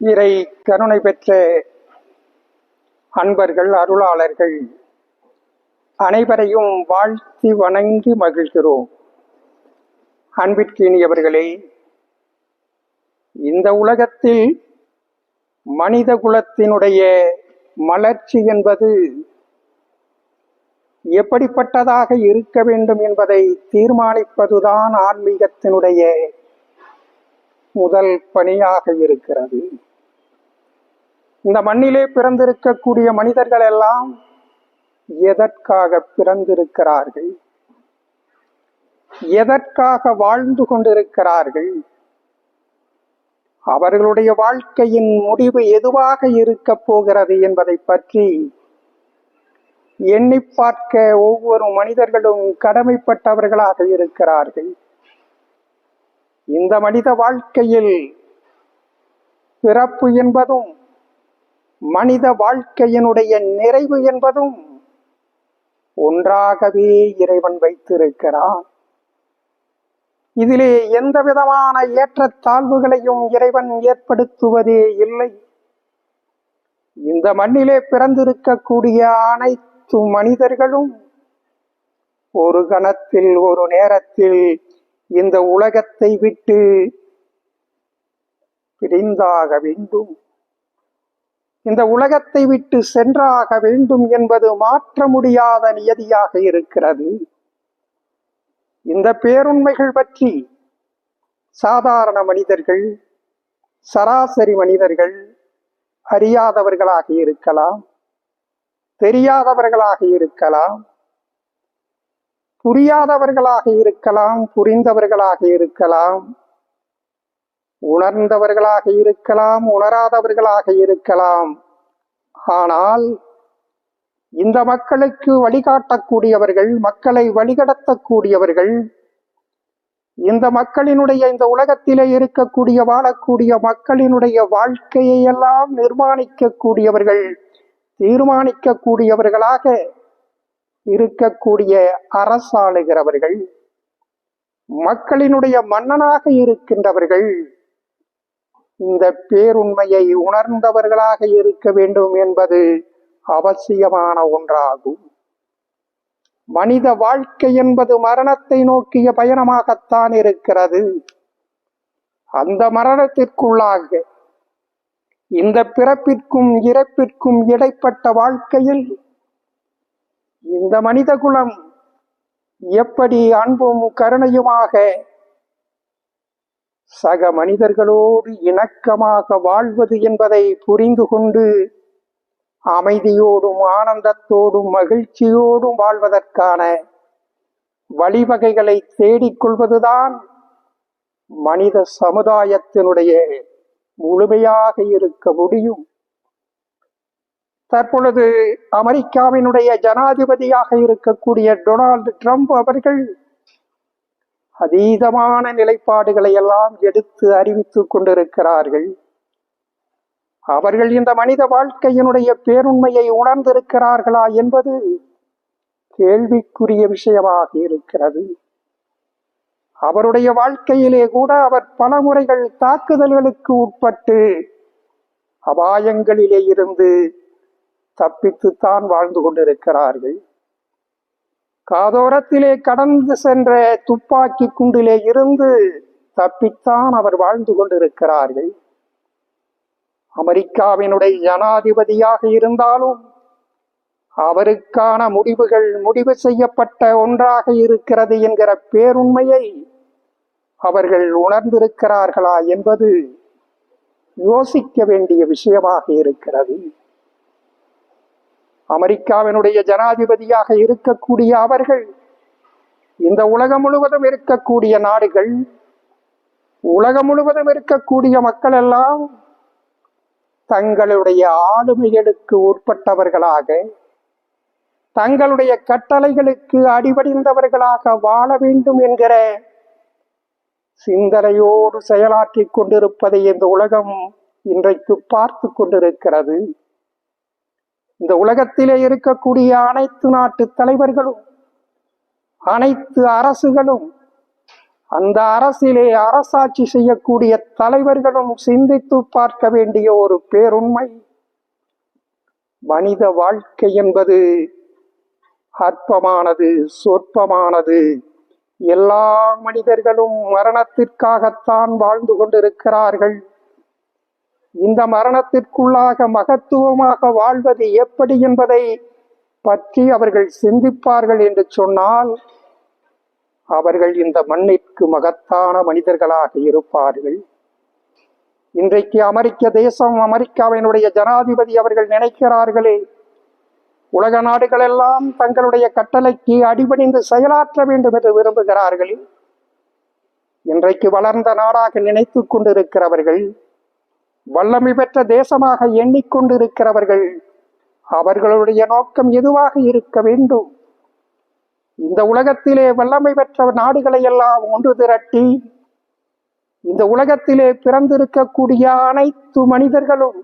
இறை கருணை பெற்ற அன்பர்கள் அருளாளர்கள் அனைவரையும் வாழ்த்தி வணங்கி மகிழ்கிறோம். அன்பிற்கினியவர்களே இந்த உலகத்தில் மனித குலத்தினுடைய மலர்ச்சி என்பது எப்படிப்பட்டதாக இருக்க வேண்டும் என்பதை தீர்மானிப்பதுதான் ஆன்மீகத்தினுடைய முதல் பணியாக இருக்கிறது. இந்த மண்ணிலே பிறந்திருக்கக்கூடிய மனிதர்கள் எல்லாம் எதற்காக பிறந்திருக்கிறார்கள்? எதற்காக வாழ்ந்து கொண்டிருக்கிறார்கள்? அவர்களுடைய வாழ்க்கையின் முடிவு எதுவாக இருக்க போகிறது என்பதை பற்றி எண்ணி பார்க்க ஒவ்வொரு மனிதர்களும் கடமைப்பட்டவர்களாக இருக்கிறார்கள். இந்த மனித வாழ்க்கையில் பிறப்பு என்பதும் மனித வாழ்க்கையினுடைய நிறைவு என்பதும் ஒன்றாகவே இறைவன் வைத்திருக்கிறான். இதிலே எந்த விதமான ஏற்றத்தாழ்வுகளையும் இறைவன் ஏற்படுத்துவதே இல்லை. இந்த மண்ணிலே பிறந்திருக்கக்கூடிய அனைத்து மனிதர்களும் ஒரு கணத்தில் ஒரு நேரத்தில் இந்த உலகத்தை விட்டு பிரிந்தாக வேண்டும். இந்த உலகத்தை விட்டு சென்றாக வேண்டும் என்பது மாற்ற முடியாத நியதியாக இருக்கிறது. இந்த பேருண்மைகள் பற்றி சாதாரண மனிதர்கள் சராசரி மனிதர்கள் அறியாதவர்களாக இருக்கலாம் தெரியாதவர்களாக இருக்கலாம் புரியாதவர்களாக இருக்கலாம் புரிந்தவர்களாக இருக்கலாம். உணர்ந்தவர்களாக இருக்கலாம் உணராதவர்களாக இருக்கலாம். ஆனால் இந்த மக்களுக்கு வழிகாட்டக்கூடியவர்கள் மக்களை வழிகடத்தக்கூடியவர்கள் இந்த மக்களினுடைய இந்த உலகத்திலே இருக்கக்கூடிய வாழக்கூடிய மக்களினுடைய வாழ்க்கையை எல்லாம் நிர்மாணிக்கக்கூடியவர்கள் தீர்மானிக்கக்கூடியவர்களாக இருக்கக்கூடிய அரசாளுகிறவர்கள் மக்களினுடைய மன்னனாக இருக்கின்றவர்கள். இந்த பேருண்மையை உணர்ந்தவர்களாக இருக்க வேண்டும் என்பது அவசியமான ஒன்றாகும். மனித வாழ்க்கை என்பது மரணத்தை நோக்கிய பயணமாகத்தான் இருக்கிறது. அந்த மரணத்திற்குள்ளாக இந்த பிறப்பிற்கும் இறப்பிற்கும் இடைப்பட்ட வாழ்க்கையில் இந்த மனித குலம் எப்படி அன்பும் கருணையுமாக சக மனிதர்களோடு இணக்கமாக வாழ்வது என்பதை புரிந்து கொண்டு அமைதியோடும் ஆனந்தத்தோடும் மகிழ்ச்சியோடும் வாழ்வதற்கான வழிவகைகளை தேடிக்கொள்வதுதான் மனித சமுதாயத்தினுடைய முழுமையாக இருக்க முடியும். தற்பொழுது அமெரிக்காவினுடைய ஜனாதிபதியாக இருக்கக்கூடிய டொனால்டு ட்ரம்ப் அவர்கள் அதீதமான நிலைப்பாடுகளை எல்லாம் எடுத்து அறிவித்துக் கொண்டிருக்கிறார்கள். அவர்கள் இந்த மனித வாழ்க்கையினுடைய பேருண்மையை உணர்ந்திருக்கிறார்களா என்பது கேள்விக்குரிய விஷயமாக இருக்கிறது. அவருடைய வாழ்க்கையிலே கூட அவர் பல முறைகள் தாக்குதல்களுக்கு உட்பட்டு அபாயங்களிலே இருந்து தப்பித்துத்தான் வாழ்ந்து கொண்டிருக்கிறார்கள். காதோரத்திலே கடந்து சென்ற துப்பாக்கி குண்டிலே இருந்து தப்பித்தான் அவர் வாழ்ந்து கொண்டிருக்கிறார்கள். அமெரிக்காவினுடைய ஜனாதிபதியாக இருந்தாலும் அவருக்கான முடிவுகள் முடிவு செய்யப்பட்ட ஒன்றாக இருக்கிறது என்கிற பேருண்மையை அவர்கள் உணர்ந்திருக்கிறார்களா என்பது யோசிக்க வேண்டிய விஷயமாக இருக்கிறது. அமெரிக்காவினுடைய ஜனாதிபதியாக இருக்கக்கூடிய அவர்கள் இந்த உலகம் முழுவதும் இருக்கக்கூடிய நாடுகள் உலகம் முழுவதும் இருக்கக்கூடிய மக்கள் எல்லாம் தங்களுடைய ஆளுமைகளுக்கு உட்பட்டவர்களாக தங்களுடைய கட்டளைகளுக்கு அடிபடிந்தவர்களாக வாழ வேண்டும் என்கிற சிந்தனையோடு செயலாற்றிக் கொண்டிருப்பதை இந்த உலகம் இன்றைக்கு பார்த்து கொண்டிருக்கிறது. இந்த உலகத்திலே இருக்கக்கூடிய அனைத்து நாட்டு தலைவர்களும் அனைத்து அரசுகளும் அந்த அரசிலே அரசாட்சி செய்யக்கூடிய தலைவர்களும் சிந்தித்து பார்க்க வேண்டிய ஒரு பேருண்மை. மனித வாழ்க்கை என்பது அற்பமானது சொற்பமானது. எல்லா மனிதர்களும் மரணத்திற்காகத்தான் வாழ்ந்து கொண்டிருக்கிறார்கள். இந்த மரணத்திற்குள்ளாக மகத்துவமாக வாழ்வது எப்படி என்பதை பற்றி அவர்கள் சிந்திப்பார்கள் என்று சொன்னால் அவர்கள் இந்த மண்ணிற்கு மகத்தான மனிதர்களாக இருப்பார்கள். இன்றைக்கு அமெரிக்க தேசம் அமெரிக்காவினுடைய ஜனாதிபதி அவர்கள் நினைக்கிறார்களே உலக நாடுகள் எல்லாம் தங்களுடைய கட்டளைக்கு அடிபணிந்து செயலாற்ற வேண்டும் என்று விரும்புகிறார்களே. இன்றைக்கு வளர்ந்த நாடாக நினைத்து கொண்டிருக்கிறவர்கள் வல்லமை பெற்ற தேசமாக எண்ணிக்கொண்டிருக்கிறவர்கள் அவர்களுடைய நோக்கம் எதுவாக இருக்க வேண்டும்? இந்த உலகத்திலே வல்லமை பெற்ற நாடுகளை எல்லாம் ஒன்று திரட்டி இந்த உலகத்திலே பிறந்திருக்கக்கூடிய அனைத்து மனிதர்களும்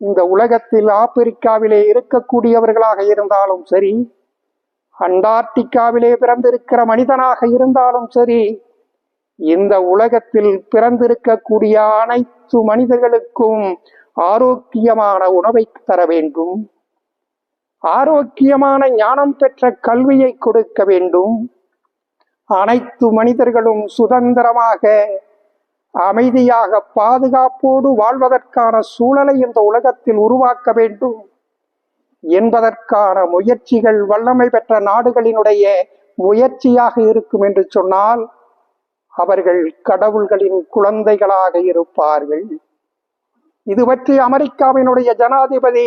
இந்த உலகத்தில் ஆப்பிரிக்காவிலே இருக்கக்கூடியவர்களாக இருந்தாலும் சரி அண்டார்டிகாவிலே பிறந்திருக்கிற மனிதனாக இருந்தாலும் சரி இந்த உலகத்தில் பிறந்திருக்கக்கூடிய அனைத்து மனிதர்களுக்கும் ஆரோக்கியமான உணவை தர வேண்டும். ஆரோக்கியமான ஞானம் பெற்ற கல்வியை கொடுக்க வேண்டும். அனைத்து மனிதர்களும் சுதந்திரமாக அமைதியாக பாதுகாப்போடு வாழ்வதற்கான சூழலை இந்த உலகத்தில் உருவாக்க வேண்டும். என்பதற்கான முயற்சிகள் வல்லமை பெற்ற நாடுகளினுடைய முயற்சியாக இருக்கும் என்று சொன்னால் அவர்கள் கடவுள்களின் குழந்தைகளாக இருப்பார்கள். இது பற்றி அமெரிக்காவினுடைய ஜனாதிபதி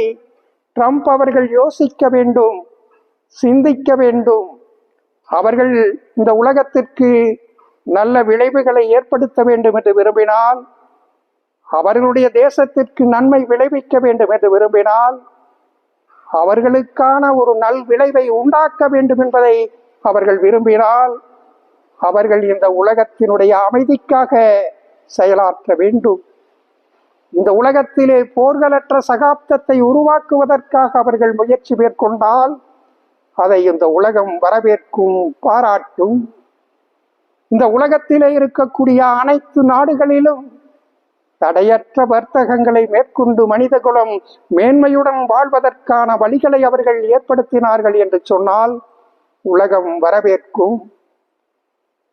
ட்ரம்ப் அவர்கள் யோசிக்க வேண்டும் சிந்திக்க வேண்டும். அவர்கள் இந்த உலகத்திற்கு நல்ல விளைவுகளை ஏற்படுத்த வேண்டும் என்று விரும்பினால் அவர்களுடைய தேசத்திற்கு நன்மை விளைவிக்க வேண்டும் என்று விரும்பினால் அவர்களுக்கான ஒரு நல் விளைவை உண்டாக்க வேண்டும் என்பதை அவர்கள் விரும்பினால் அவர்கள் இந்த உலகத்தினுடைய அமைதிக்காக செயலாற்ற வேண்டும். இந்த உலகத்திலே போர்களற்ற சகாப்தத்தை உருவாக்குவதற்காக அவர்கள் முயற்சி மேற்கொண்டால் அதை இந்த உலகம் வரவேற்கும் பாராட்டும். இந்த உலகத்திலே இருக்கக்கூடிய அனைத்து நாடுகளிலும் தடையற்ற வர்த்தகங்களை மேற்கொண்டு மனிதகுலம் மேன்மையுடன் வாழ்வதற்கான வழிகளை அவர்கள் ஏற்படுத்தினார்கள் என்று சொன்னால் உலகம் வரவேற்கும்.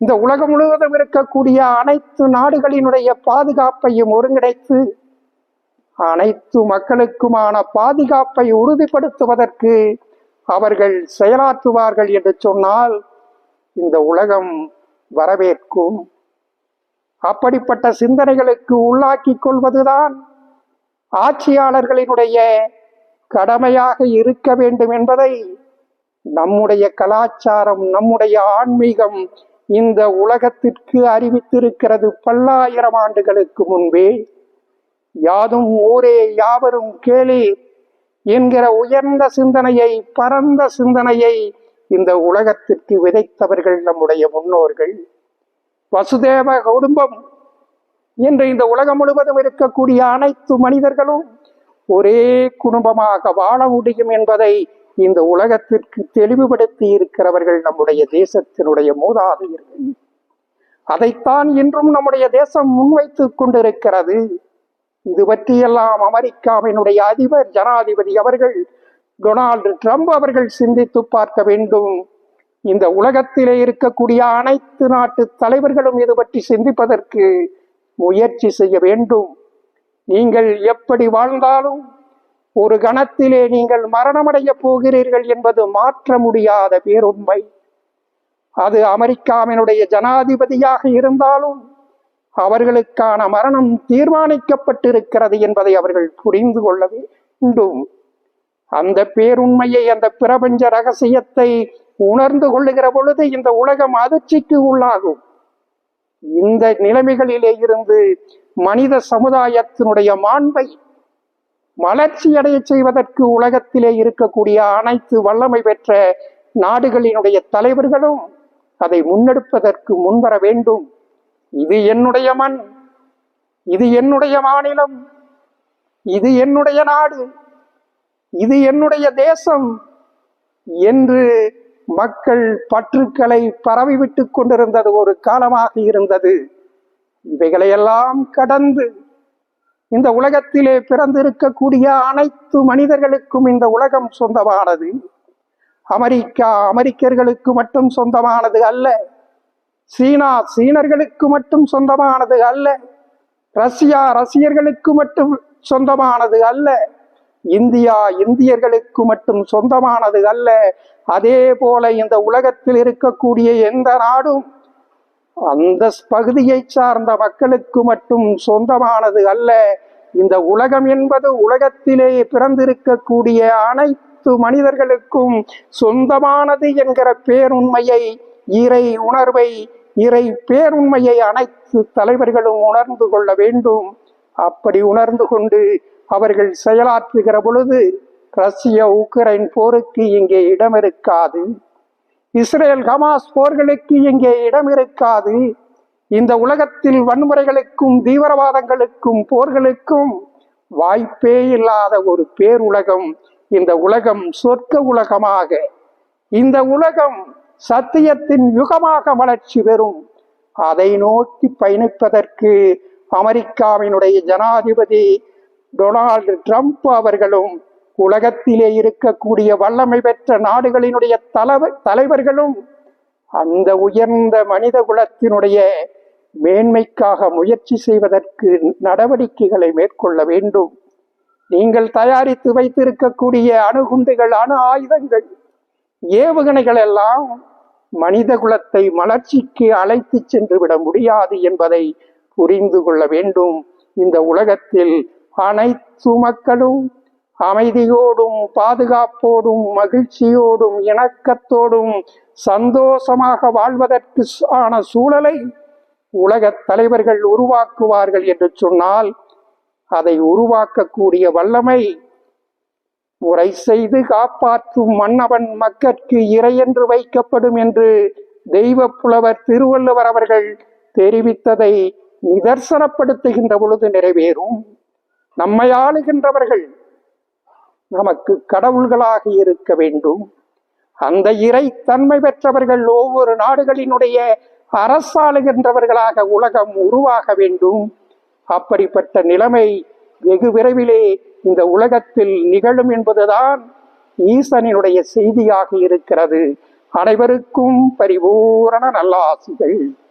இந்த உலகம் முழுவதும் இருக்கக்கூடிய அனைத்து நாடுகளினுடைய பாதுகாப்பையும் ஒருங்கிணைத்து அனைத்து மக்களுக்குமான பாதுகாப்பை உறுதிப்படுத்துவதற்கு அவர்கள் செயலாற்றுவார்கள் என்று சொன்னால் இந்த உலகம் வரவேற்கும். அப்படிப்பட்ட சிந்தனைகளுக்கு உள்ளாக்கிக் கொள்வதுதான் ஆட்சியாளர்களினுடைய கடமையாக இருக்க வேண்டும் என்பதை நம்முடைய கலாச்சாரம் நம்முடைய ஆன்மீகம் இந்த உலகத்திற்கு அறிவித்திருக்கிறது பல்லாயிரம் ஆண்டுகளுக்கு முன்பே. யாதும் ஊரே யாவரும் கேளி என்கிற உயர்ந்த சிந்தனையை பரந்த சிந்தனையை இந்த உலகத்திற்கு விதைத்தவர்கள் நம்முடைய முன்னோர்கள். வசுதேவ குடும்பம் என்று இந்த உலகம் முழுவதும் இருக்கக்கூடிய அனைத்து மனிதர்களும் ஒரே குடும்பமாக வாழ முடியும் என்பதை இந்த உலகத்திற்கு தெளிவுபடுத்தி இருக்கிறவர்கள் நம்முடைய தேசத்தினுடைய மூதாதையர்கள். அதைத்தான் இன்றும் நம்முடைய தேசம் முன்வைத்துக் கொண்டிருக்கிறது. இது பற்றியெல்லாம் அமெரிக்காவினுடைய அதிபர் ஜனாதிபதி அவர்கள் டொனால்டு ட்ரம்ப் அவர்கள் சிந்தித்து பார்க்க வேண்டும். இந்த உலகத்திலே இருக்கக்கூடிய அனைத்து நாட்டு தலைவர்களும் இது பற்றி சிந்திப்பதற்கு முயற்சி செய்ய வேண்டும். நீங்கள் எப்படி வாழ்ந்தாலும் ஒரு கணத்திலே நீங்கள் மரணமடைய போகிறீர்கள் என்பது மாற்ற முடியாத பேருண்மை. அது அமெரிக்காவினுடைய ஜனாதிபதியாக இருந்தாலும் அவர்களுக்கான மரணம் தீர்மானிக்கப்பட்டிருக்கிறது என்பதை அவர்கள் புரிந்து கொள்ள வேண்டும். அந்த பேருண்மையை அந்த பிரபஞ்ச ரகசியத்தை உணர்ந்து கொள்ளுகிற பொழுது இந்த உலகம் அதிர்ச்சிக்கு உள்ளாகும். இந்த நிலைமைகளிலே இருந்து மனித சமுதாயத்தினுடைய மாண்பை மலர்ச்சியடைய செய்வதற்கு உலகத்திலே இருக்கக்கூடிய அனைத்து வல்லமை பெற்ற நாடுகளினுடைய தலைவர்களும் அதை முன்னெடுப்பதற்கு முன்வர வேண்டும். இது என்னுடைய மண். இது என்னுடைய மாநிலம். இது என்னுடைய நாடு. இது என்னுடைய தேசம் என்று மக்கள் பற்றுக்களை பரவிவிட்டுக் கொண்டிருந்தது ஒரு காலமாக இருந்தது. இவைகளையெல்லாம் கடந்து இந்த உலகத்திலே பிறந்திருக்கக்கூடிய அனைத்து மனிதர்களுக்கும் இந்த உலகம் சொந்தமானது. அமெரிக்கா அமெரிக்கர்களுக்கு மட்டும் சொந்தமானது அல்ல. சீனா சீனர்களுக்கு மட்டும் சொந்தமானது அல்ல. ரஷ்யா ரஷ்யர்களுக்கு மட்டும் சொந்தமானது அல்ல. இந்தியா இந்தியர்களுக்கு மட்டும் சொந்தமானது அல்ல. அதே போல இந்த உலகத்தில் இருக்கக்கூடிய எந்த நாடும் அந்த பகுதியை சார்ந்த மக்களுக்கு மட்டும் சொந்தமானது அல்ல. இந்த உலகம் என்பது உலகத்திலே பிறந்திருக்கக்கூடிய அனைத்து மனிதர்களுக்கும் சொந்தமானது என்கிற பேருண்மையை இறை உணர்வை இறை பேருண்மையை அனைத்து தலைவர்களும் உணர்ந்து கொள்ள வேண்டும். அப்படி உணர்ந்து கொண்டு அவர்கள் செயலாற்றுகிற பொழுது ரஷ்ய உக்ரைன் போருக்கு இங்கே இடம் இருக்காது இஸ்ரேல் ஹமாஸ் போர்களுக்கு இங்கே இடம் இருக்காது இந்த உலகத்தில் வன்முறைகளுக்கும் தீவிரவாதங்களுக்கும் போர்களுக்கும் வாய்ப்பே இல்லாத ஒரு பேருலகம் இந்த உலகம் சொர்க்க உலகமாக. இந்த உலகம் சத்தியத்தின் யுகமாக வளர்ச்சி பெறும். அதை நோக்கி பயணிப்பதற்கு அமெரிக்காவினுடைய ஜனாதிபதி டொனால்டு ட்ரம்ப் அவர்களும் உலகத்திலே இருக்கக்கூடிய வல்லமை பெற்ற நாடுகளினுடைய தலைவர்களும் அந்த உயர்ந்த மனித குலத்தினுடைய மேன்மைக்காக முயற்சி செய்வதற்கு நடவடிக்கைகளை மேற்கொள்ள வேண்டும். நீங்கள் தயாரித்து வைத்திருக்கக்கூடிய அணுகுண்டுகள் அணு ஆயுதங்கள் ஏவுகணைகள் எல்லாம் மனித குலத்தை மலர்ச்சிக்கு அழைத்து சென்று விட முடியாது என்பதை புரிந்து கொள்ள வேண்டும். இந்த உலகத்தில் அனைத்து மக்களும் அமைதியோடும் பாதுகாப்போடும் மகிழ்ச்சியோடும் இணக்கத்தோடும் சந்தோஷமாக வாழ்வதற்கு ஆன சூழலை உலகத் தலைவர்கள் உருவாக்குவார்கள் என்று சொன்னால் அதை உருவாக்கக்கூடிய வல்லமை முறை செய்து காப்பாற்றும் மன்னவன் மக்கட்கு இறையென்று வைக்கப்படும் என்று தெய்வ புலவர் திருவள்ளுவர் அவர்கள் தெரிவித்ததை நிதர்சனப்படுத்துகின்ற பொழுது நிறைவேறும். நம்மை ஆளுகின்றவர்கள் நமக்கு கடவுள்களாக இருக்க வேண்டும். அந்த இறை தன்மை பெற்றவர்கள் ஒவ்வொரு நாடுகளினுடைய அரசாளுகின்றவர்களாக உலகம் உருவாக வேண்டும். அப்படிப்பட்ட நிலைமை வெகு விரைவிலே இந்த உலகத்தில் நிகழும் என்பதுதான் ஈசனினுடைய செய்தியாக இருக்கிறது. அனைவருக்கும் பரிபூரண நல்லாசிகள்.